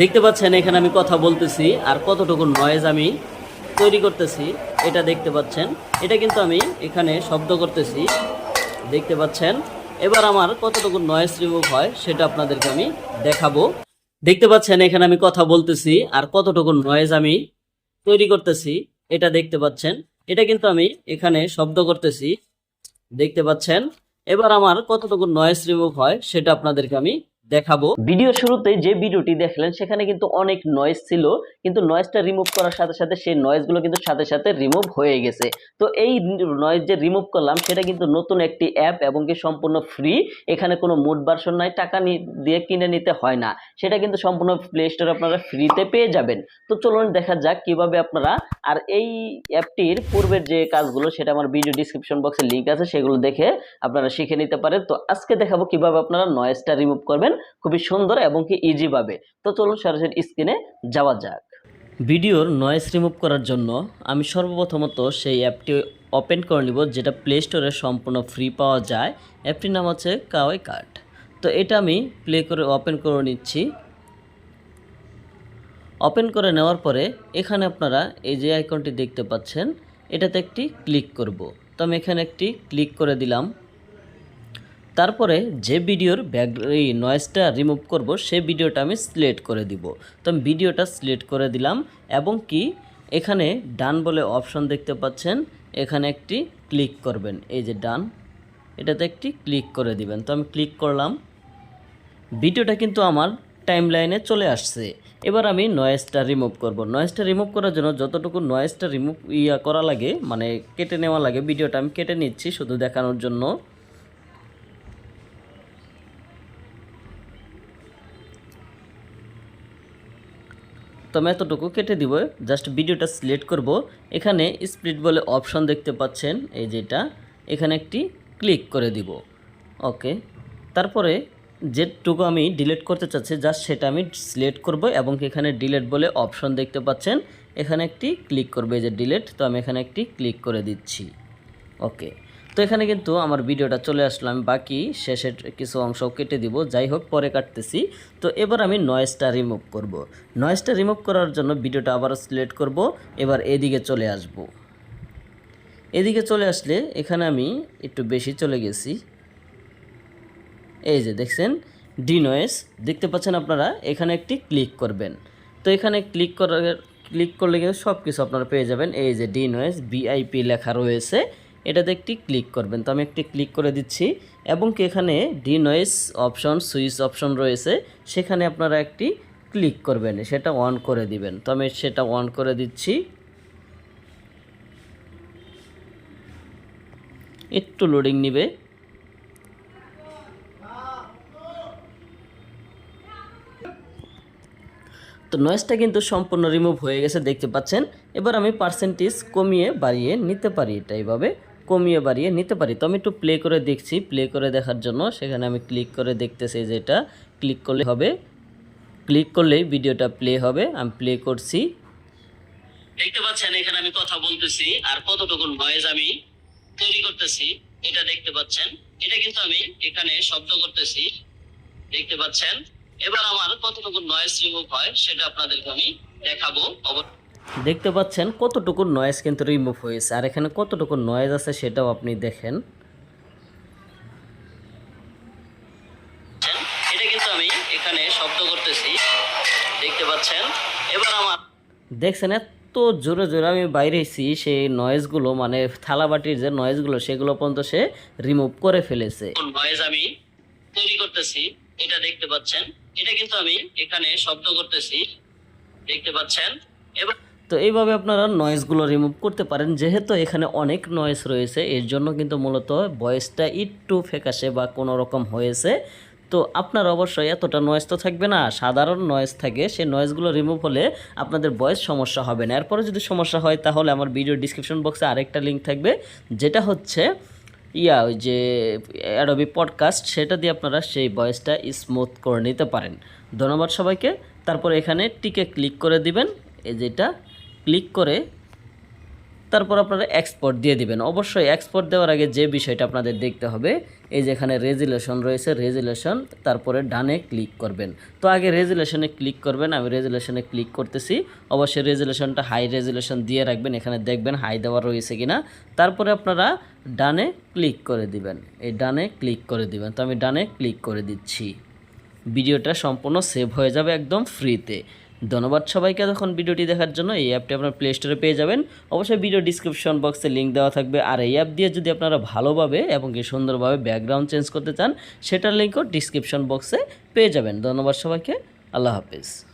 দেখতে পাচ্ছেন, এখানে আমি কথা বলতেছি আর কতটুকু নয়েজ আমি তৈরি করতেছি, এটা দেখতে পাচ্ছেন। এটা কিন্তু আমি এখানে শব্দ করতেছি, দেখতে পাচ্ছেন। এবার আমার কতটুকু নয়েজ রিমুভ হয়, সেটা আপনাদেরকে আমি দেখাবো। দেখতে পাচ্ছেন, এখানে আমি কথা বলতেছি আর কতটুকু নয়েজ আমি তৈরি করতেছি, এটা দেখতে পাচ্ছেন। এটা কিন্তু আমি এখানে শব্দ করতেছি, দেখতে পাচ্ছেন। এবার আমার কতটুকু নয়েজ রিমুভ হয়, সেটা আপনাদেরকে আমি দেখাবো। ভিডিও শুরুতে যে ভিডিওটি দেখলেন, সেখানে কিন্তু অনেক নয়েজ ছিল, কিন্তু নয়েজটা রিমুভ করার সাথে সাথে সেই নয়েজগুলো কিন্তু সাথে সাথে রিমুভ হয়ে গেছে। তো এই নয়েজ যে রিমুভ করলাম, সেটা কিন্তু নতুন একটি অ্যাপ এবং কি সম্পূর্ণ ফ্রি এখানে কোনো মুড ভার্সন নাই, টাকা দিয়ে কিনে নিতে হয় না। সেটা কিন্তু সম্পূর্ণ প্লে স্টোরে আপনারা ফ্রিতে পেয়ে যাবেন। তো চলুন দেখা যাক কীভাবে আপনারা, আর এই অ্যাপটির পূর্বের যে কাজগুলো, সেটা আমার ভিডিও ডিসক্রিপশন বক্সে লিঙ্ক আছে, সেগুলো দেখে আপনারা শিখে নিতে পারেন। তো আজকে দেখাবো কীভাবে আপনারা নয়েজটা রিমুভ করবেন। খুবই সুন্দর এবং কি ইজি ভাবে। তো চলুন সরাসরি স্ক্রিনে যাওয়া যাক। ভিডিওর নয়েজ রিমুভ করার জন্য আমি সর্বপ্রথমত সেই অ্যাপটি ওপেন করে নিব, যেটা প্লে স্টোরে সম্পূর্ণ ফ্রি পাওয়া যায়। অ্যাপটির নাম হচ্ছে কাওয়াই কার্ড তো এটা আমি প্লে করে ওপেন করে নিচ্ছি। ওপেন করে নেওয়ার পরে এখানে আপনারা এই যে আইকনটি দেখতে পাচ্ছেন, এটাতে একটি ক্লিক করব। তো আমি এখানে একটি ক্লিক করে দিলাম। তারপরে যে ভিডিওর ব্যাক এই নয়েজটা রিমুভ করব সেই ভিডিওটা আমি সিলেক্ট করে দিব। তো আমি ভিডিওটা সিলেক্ট করে দিলাম এবং কি এখানে ডান বলে অপশন দেখতে পাচ্ছেন। এখানে একটি ক্লিক করবেন। এই যে ডান এটাতে একটি ক্লিক করে দিবেন। তো আমি ক্লিক করলাম। ভিডিওটা কিন্তু আমার টাইম লাইনে চলে আসছে। এবার আমি নয়েজটা রিমুভ করব। নয়েজটা রিমুভ করার জন্য যতটুকু নয়েজটা রিমুভ ইয়া করা লাগে মানে কেটে নেওয়া লাগে, ভিডিওটা আমি কেটে নিচ্ছি শুধু দেখানোর জন্য। তো আমি এতটুকু কেটে দিব। জাস্ট ভিডিওটা সিলেক্ট করব। এখানে স্প্লিট বলে অপশন দেখতে পাচ্ছেন, এই যেটা এখানে একটি ক্লিক করে দিব। ওকে। তারপরে যেটুকু আমি ডিলিট করতে চাচ্ছি, জাস্ট সেটা আমি সিলেক্ট করব এবং এখানে ডিলিট বলে অপশন দেখতে পাচ্ছেন। এখানে একটি ক্লিক করবে, এই যে ডিলিট। তো আমি এখানে একটি ক্লিক করে দিচ্ছি। ওকে। তো এখানে কিন্তু আমার ভিডিওটা চলে আসলো, আমি বাকি শেষের কিছু অংশ কেটে দিব, যাই হোক পরে কাটতেছি। তো এবার আমি নয়েজটা রিমুভ করব। নয়েসটা রিমুভ করার জন্য ভিডিওটা আবার সিলেক্ট করব, এবার এদিকে চলে আসব। এদিকে চলে আসলে এখানে আমি একটু বেশি চলে গেছি। এই যে দেখছেন ডি নয়েস দেখতে পাচ্ছেন আপনারা, এখানে একটি ক্লিক করবেন। তো এখানে ক্লিক করার ক্লিক করলে কিন্তু সব কিছু আপনারা পেয়ে যাবেন। এই যে ডি নয়েস বিআইপি লেখা রয়েছে। এটাতে একটি ক্লিক করবেন। তো আমি একটি ক্লিক করে দিচ্ছি এবং এখানে denoise option, switch option রয়েছে, সেখানে আপনারা একটি ক্লিক করবেন, সেটা অন করে দিবেন। তো আমি সেটা অন করে দিচ্ছি। একটু লোডিং নিবে। তো নয়েজটা কিন্তু সম্পূর্ণ রিমুভ হয়ে গেছে, দেখতে পাচ্ছেন। এবার আমি পার্সেন্টেজ কমিয়ে বাড়িয়ে নিতে পারি এটা এইভাবে। কমিয়ে বাড়িয়ে নিতে পারি। তো আমি একটু প্লে করে দেখছি। প্লে করে দেখার জন্য সেখানে আমি ক্লিক করে দেখতেছি যে এটা ক্লিক করলে হবে। ক্লিক করলেই ভিডিওটা প্লে হবে। আমি প্লে করছি। দেখতে পাচ্ছেন, এখানে আমি কথা বলতেছি আর কতটুকু নয়েজ আমি তৈরি করতেছি, এটা দেখতে পাচ্ছেন। এটা কিন্তু আমি এখানে শব্দ করতেছি, দেখতে পাচ্ছেন। এবার আমার কতটুকু নয়েজ রিমুভ হয় সেটা আপনাদেরকে আমি দেখাবো। অব- দেখতে পাচ্ছেন কতটুকু নয়েজ কিন্তু রিমুভ হয়েছে। আর এখানে কতটুকু নয়েজ আছে সেটাও আপনি দেখেন। এটা কিন্তু আমি এখানে শব্দ করতেছি। দেখতে পাচ্ছেন? এবার আমার দেখছেন এত জোরে জোরে আমি বাইরেছি সেই নয়েজগুলো মানে থালাবাটির যে নয়েজগুলো সেগুলো পর্যন্ত সে রিমুভ করে ফেলেছে। নয়েজ আমি তৈরি করতেছি এটা দেখতে পাচ্ছেন? এটা কিন্তু আমি এখানে শব্দ করতেছি। দেখতে পাচ্ছেন? এবার তো এইভাবে আপনারা নয়েজগুলো রিমুভ করতে পারেন। যেহেতু এখানে অনেক নয়েজ রয়েছে, এর জন্য কিন্তু মূলত ভয়েসটা একটু ফেকাসে বা কোনো রকম হয়েছে। তো আপনার অবশ্যই এতটা নয়েজ তো থাকবে না, সাধারণ নয়েজ থাকে। সেই নয়েজগুলো রিমুভ হলে আপনাদের ভয়েস সমস্যা হবে না। এরপরে যদি সমস্যা হয়, তাহলে আমার ভিডিও ডিসক্রিপশন বক্সে আরেকটা লিঙ্ক থাকবে। যেটা হচ্ছে, ইয়া, ওই যে অ্যাডোবি পডকাস্ট সেটা দিয়ে আপনারা সেই ভয়েসটা স্মুথ করে নিতে পারেন। ধন্যবাদ সবাইকে। তারপর এখানে টিকে ক্লিক করে দিবেন। এই যেটা ক্লিক করে তারপর আপনারা এক্সপোর্ট দিয়ে দিবেন। অবশ্যই এক্সপোর্ট দেওয়ার আগে যে বিষয়টা আপনাদের দেখতে হবে, এই যে এখানে রেজুলেশন রয়েছে রেজুলেশন তারপরে ডানে ক্লিক করবেন। তো আগে রেজুলেশনে ক্লিক করবেন, আমি রেজুলেশনে ক্লিক করতেছি। অবশ্যই রেজুলেশনটা হাই রেজুলেশন দিয়ে রাখবেন, এখানে দেখবেন হাই দেওয়া রয়েছে কিনা। তারপরে আপনারা ডানে ক্লিক করে দিবেন। এই ডানে ক্লিক করে দিবেন। তো আমি ডানে ক্লিক করে দিচ্ছি। ভিডিওটা সম্পূর্ণ সেভ হয়ে যাবে একদম ফ্রিতে ধন্যবাদ সবাইকে তখন ভিডিওটি দেখার জন্য। এই অ্যাপটি আপনার প্লে স্টোরে পেয়ে যাবেন। অবশ্যই ভিডিও ডিসক্রিপশন বক্সে লিঙ্ক দেওয়া থাকবে। আর এই অ্যাপ দিয়ে যদি আপনারা ভালোভাবে এবং কি সুন্দরভাবে ব্যাকগ্রাউন্ড চেঞ্জ করতে চান, সেটার লিঙ্কও ডিসক্রিপশন বক্সে পেয়ে যাবেন। ধন্যবাদ সবাইকে। আল্লাহ হাফিজ।